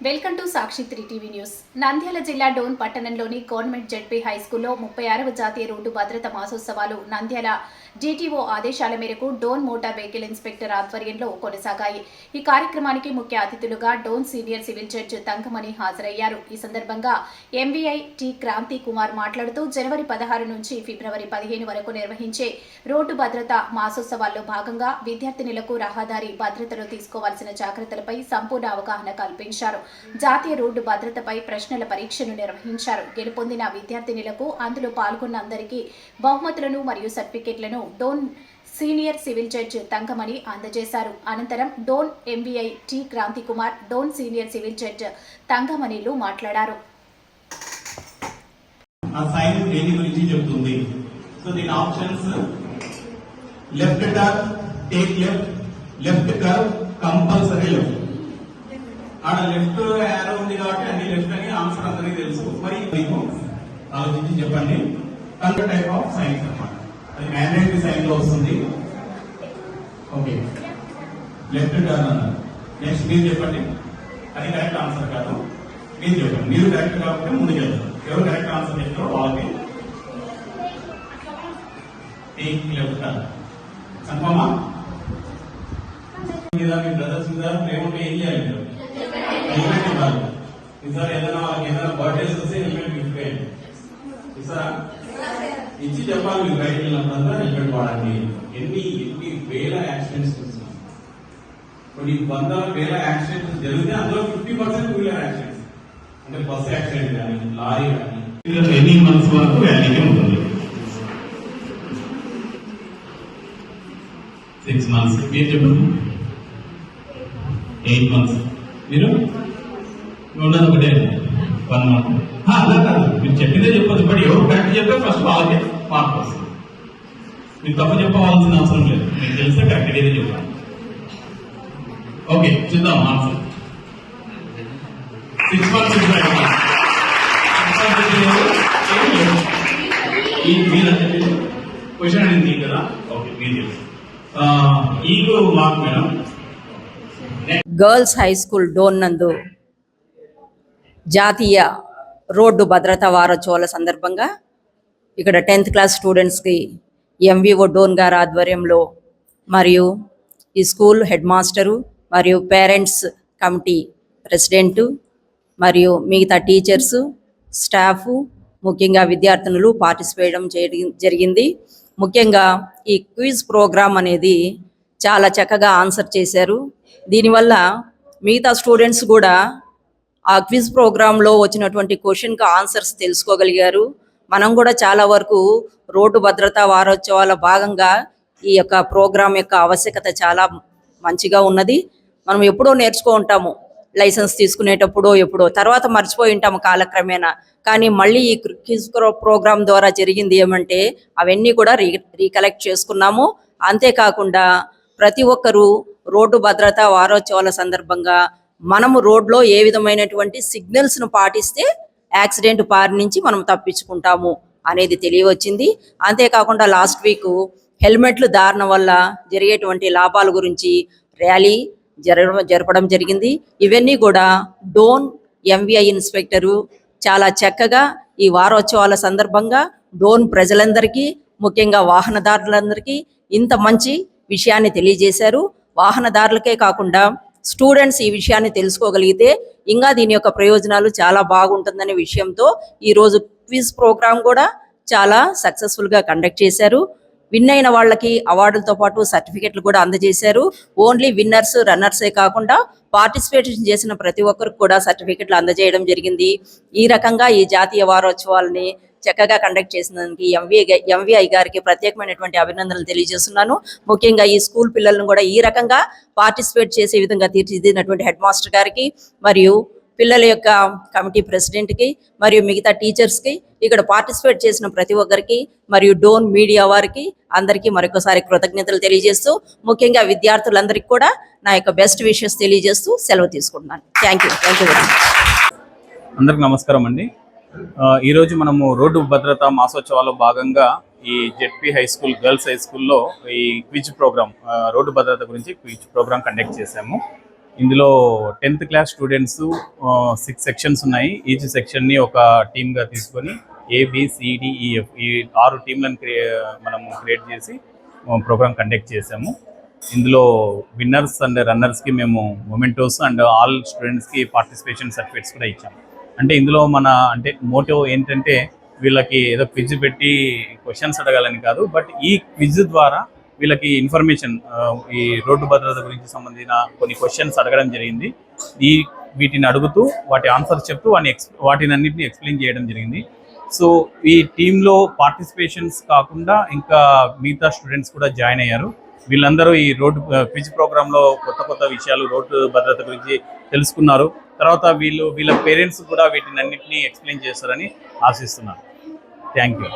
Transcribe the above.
Welcome to Sakshi three TV news. Nandyal జిల్లా డోన్ పట్టణంలోని government ZP high స్కూల్లో ముప్పై ఆరవ జాతీయ రోడ్డు భద్రత మాసోత్సవాలు నంద్యాల జీటీఓ ఆదేశాల మేరకు డోన్ మోటార్ వెహికల్ ఇన్స్పెక్టర్ ఆధ్వర్యంలో కొనసాగాయి. ఈ కార్యక్రమానికి ముఖ్య అతిథులుగా Dhone senior civil judge Thankamani హాజరయ్యారు. ఈ సందర్భంగా ఎంవీఐ టి క్రాంతి కుమార్ మాట్లాడుతూ జనవరి పదహారు నుంచి ఫిబ్రవరి పదిహేను వరకు నిర్వహించే రోడ్డు భద్రత మాసోత్సవాల్లో భాగంగా విద్యార్థినులకు రహదారి భద్రతలో తీసుకోవాల్సిన జాగ్రత్తలపై సంపూర్ణ అవగాహన కల్పించారు. జాతీయ రోడ్డు భద్రతపై ప్రశ్నల పరీక్షను నిర్వహించారు. గెలుపొందిన విద్యార్థినులకు అందులో పాల్గొన్న అందరికీ బహుమతులను మరియు సర్టిఫికెట్లను Dhone senior civil judge Thankamani అందజేశారు. అనంతరం Dhone MVI T Kranthi Kumar Dhone senior civil judge తంకమణిలు మాట్లాడారు. ఆ సైన్ దేని గురించి చెబుతుంది సో దీని options left turn take left left curve compulsory left ఆడ లెఫ్ట్ యారో ఉంది కాబట్టి అన్ని లెఫ్ట్ అని ఆన్సర్ అందరికీ తెలుసు. మరి మీకు ఆలోచించి చెప్పండి. కరెక్ట్ టైప్ ఆఫ్ సైన్స్ అన్నమాట. అది మ్యాండేటరీ సైన్లో వస్తుంది. ఓకే లెఫ్ట్ టర్న్ అన్నారు నెక్స్ట్ మీరు చెప్పండి. అది కరెక్ట్ ఆన్సర్ కాదు. మీరు చెప్పండి. మీరు కరెక్ట్ కాకపోతే ముందు చెప్తారు ఎవరు కరెక్ట్ ఆన్సర్ చెప్తారో వాళ్ళకి టేక్ లెఫ్ట్ టర్న్ కన్ఫామా మీద మీ బ్రదర్స్ మీద ప్రేమ ఉంటే ఏం చేయాలి మీరు? హెల్మెట్ ఇవ్వాలి. ఈసారి ఏదైనా వాళ్ళకి ఏదైనా బర్త్డేస్ వస్తే హెల్మెట్ గిఫ్ట్ చేయండి ఇస్తారా? ఇచ్చి చెప్పాలి మీరు బయటకు వెళ్ళినప్పుడంతా హెల్మెట్ వాడండి ఎన్ని ఎన్ని వేల యాక్సిడెంట్స్ చూస్తున్నాం కొన్ని వందల వేల యాక్సిడెంట్స్ జరిగితే అందులో fifty percent two wheeler accidents అంటే బస్ యాక్సిడెంట్ కానీ లారీ కానీ ఎన్ని మంత్స్ వరకు వ్యాలిటీ ఉంటుంది సిక్స్ మంత్స్ మీరు చెప్పండి ఎయిట్ మంత్స్ మీరు ఉన్నది ఒకటే వన్ మంత్ అలా కాదు మీరు చెప్పిందే చెప్పొచ్చు బట్ ఎవరు కరెక్ట్ చెప్తే ఫస్ట్ వాళ్ళకి మార్క్ వస్తుంది మీరు తప్పు చెప్పవలసిన అవసరం లేదు. మీకు తెలిస్తే కరెక్ట్ ఏదో చెప్పాలి. ఓకే చూద్దాం ఆన్సర్. సిక్స్ మంత్స్ ఈ క్వశ్చన్ అనేది కదా? ఓకే మీరు తెలుసు ego mark madam. Girls high school Dhone నందు జాతీయ రోడ్డు భద్రతా వారోత్సవాల సందర్భంగా ఇక్కడ టెన్త్ క్లాస్ స్టూడెంట్స్కి ఎంవిఓ డోన్ గారి ఆధ్వర్యంలో మరియు ఈ స్కూల్ హెడ్ మాస్టరు మరియు పేరెంట్స్ కమిటీ ప్రెసిడెంటు మరియు మిగతా టీచర్సు స్టాఫ్ ముఖ్యంగా విద్యార్థినులు పార్టిసిపేట్ జరిగింది. ముఖ్యంగా ఈ క్విజ్ ప్రోగ్రామ్ అనేది చాలా చక్కగా ఆన్సర్ చేశారు. దీనివల్ల మిగతా స్టూడెంట్స్ కూడా ఆ క్విజ్ ప్రోగ్రాంలో వచ్చినటువంటి క్వశ్చన్కి ఆన్సర్స్ తెలుసుకోగలిగారు. మనం కూడా చాలా వరకు రోడ్డు భద్రతా వారోత్సవాల భాగంగా ఈ యొక్క ప్రోగ్రాం యొక్క ఆవశ్యకత చాలా మంచిగా ఉన్నది. మనం ఎప్పుడో నేర్చుకో ఉంటాము. లైసెన్స్ తీసుకునేటప్పుడు ఎప్పుడో. తర్వాత మర్చిపోయి ఉంటాము కాలక్రమేణా. కానీ మళ్ళీ ఈ క్విజ్ ప్రోగ్రామ్ ద్వారా జరిగింది ఏమంటే అవన్నీ కూడా రీ రీకలెక్ట్ చేసుకున్నాము. అంతేకాకుండా ప్రతి ఒక్కరూ రోడ్డు భద్రతా వారోత్సవాల సందర్భంగా మనము రోడ్లో ఏ విధమైనటువంటి సిగ్నల్స్ను పాటిస్తే యాక్సిడెంట్ పార్ నుంచి మనం తప్పించుకుంటాము అనేది తెలియవచ్చింది. అంతేకాకుండా లాస్ట్ వీక్ హెల్మెట్లు దారణ వల్ల జరిగేటువంటి లాభాల గురించి ర్యాలీ జరగడం జరపడం జరిగింది. ఇవన్నీ కూడా డోన్ ఎంవిఐ ఇన్స్పెక్టరు చాలా చక్కగా ఈ వారోత్సవాల సందర్భంగా డోన్ ప్రజలందరికీ ముఖ్యంగా వాహనదారులందరికీ ఇంత మంచి విషయాన్ని తెలియజేశారు. వాహనదారులకే కాకుండా స్టూడెంట్స్ ఈ విషయాన్ని తెలుసుకోగలిగితే ఇంకా దీని యొక్క ప్రయోజనాలు చాలా బాగుంటుందనే విషయంతో ఈరోజు క్విజ్ ప్రోగ్రాం కూడా చాలా సక్సెస్ఫుల్గా కండక్ట్ చేశారు. విన్ అయిన వాళ్ళకి అవార్డులతో పాటు సర్టిఫికెట్లు కూడా అందజేశారు. ఓన్లీ విన్నర్స్ రన్నర్సే కాకుండా పార్టిసిపేషన్ చేసిన ప్రతి ఒక్కరికి కూడా సర్టిఫికెట్లు అందజేయడం జరిగింది. ఈ రకంగా ఈ జాతీయ వారోత్సవాలని చక్కగా కండక్ట్ చేసినందుకు ఎంవి ఎంవిఐ గారికి ప్రత్యేకమైనటువంటి అభినందనలు తెలియజేస్తున్నాను. ముఖ్యంగా ఈ స్కూల్ పిల్లలను కూడా ఈ రకంగా పార్టిసిపేట్ చేసే విధంగా తీర్చిదిద్దినటువంటి హెడ్ మాస్టర్ గారికి మరియు పిల్లల యొక్క కమిటీ ప్రెసిడెంట్కి మరియు మిగతా టీచర్స్కి ఇక్కడ పార్టిసిపేట్ చేసిన ప్రతి ఒక్కరికి మరియు డోన్ మీడియా వారికి అందరికీ మరొకసారి కృతజ్ఞతలు తెలియజేస్తూ ముఖ్యంగా విద్యార్థులందరికీ కూడా నా యొక్క బెస్ట్ విషెస్ తెలియజేస్తూ సెలవు తీసుకుంటున్నాను. Thank you thank you much అందరికి నమస్కారం అండి. ఈరోజు మనము రోడ్డు భద్రతా మాసోత్సవాల్లో భాగంగా ఈ ZP high school girls high స్కూల్లో ఈ క్విజ్ ప్రోగ్రామ్ రోడ్డు భద్రత గురించి క్విజ్ ప్రోగ్రామ్ కండక్ట్ చేశాము. ఇందులో tenth class students six sections ఉన్నాయి. ఈచ్ సెక్షన్ని ఒక టీమ్గా తీసుకొని ఏబిసిడిఈఎఫ్ e, ఈ ఆరు టీంలను క్రియే మనము క్రియేట్ చేసి ప్రోగ్రామ్ కండక్ట్ చేసాము ఇందులో విన్నర్స్ అండ్ రన్నర్స్కి మేము మొమెంటోస్ అండ్ ఆల్ స్టూడెంట్స్కి పార్టిసిపేషన్ సర్టిఫికేట్స్ కూడా ఇచ్చాము. అంటే ఇందులో మన అంటే మోటివ్ ఏంటంటే వీళ్ళకి ఏదో క్విజ్ పెట్టి క్వశ్చన్స్ అడగాలని కాదు బట్ ఈ క్విజ్ ద్వారా వీళ్ళకి ఇన్ఫర్మేషన్ ఈ రోడ్డు భద్రత గురించి సంబంధించిన కొన్ని క్వశ్చన్స్ అడగడం జరిగింది. ఈ వీటిని అడుగుతూ వాటి ఆన్సర్స్ చెప్తూ వాటిని ఎక్స్ వాటిని అన్నింటినీ ఎక్స్ప్లెయిన్ చేయడం జరిగింది. సో ఈ టీంలో పార్టిసిపేషన్స్ కాకుండా ఇంకా మిగతా స్టూడెంట్స్ కూడా జాయిన్ అయ్యారు. వీళ్ళందరూ ఈ రోడ్డు క్విజ్ ప్రోగ్రాంలో కొత్త కొత్త విషయాలు రోడ్డు భద్రత గురించి తెలుసుకున్నారు. తర్వాత వీళ్ళు వీళ్ళ పేరెంట్స్ కూడా వీటిని అన్నింటినీ ఎక్స్ప్లెయిన్ చేస్తారని ఆశిస్తున్నాను. Thank you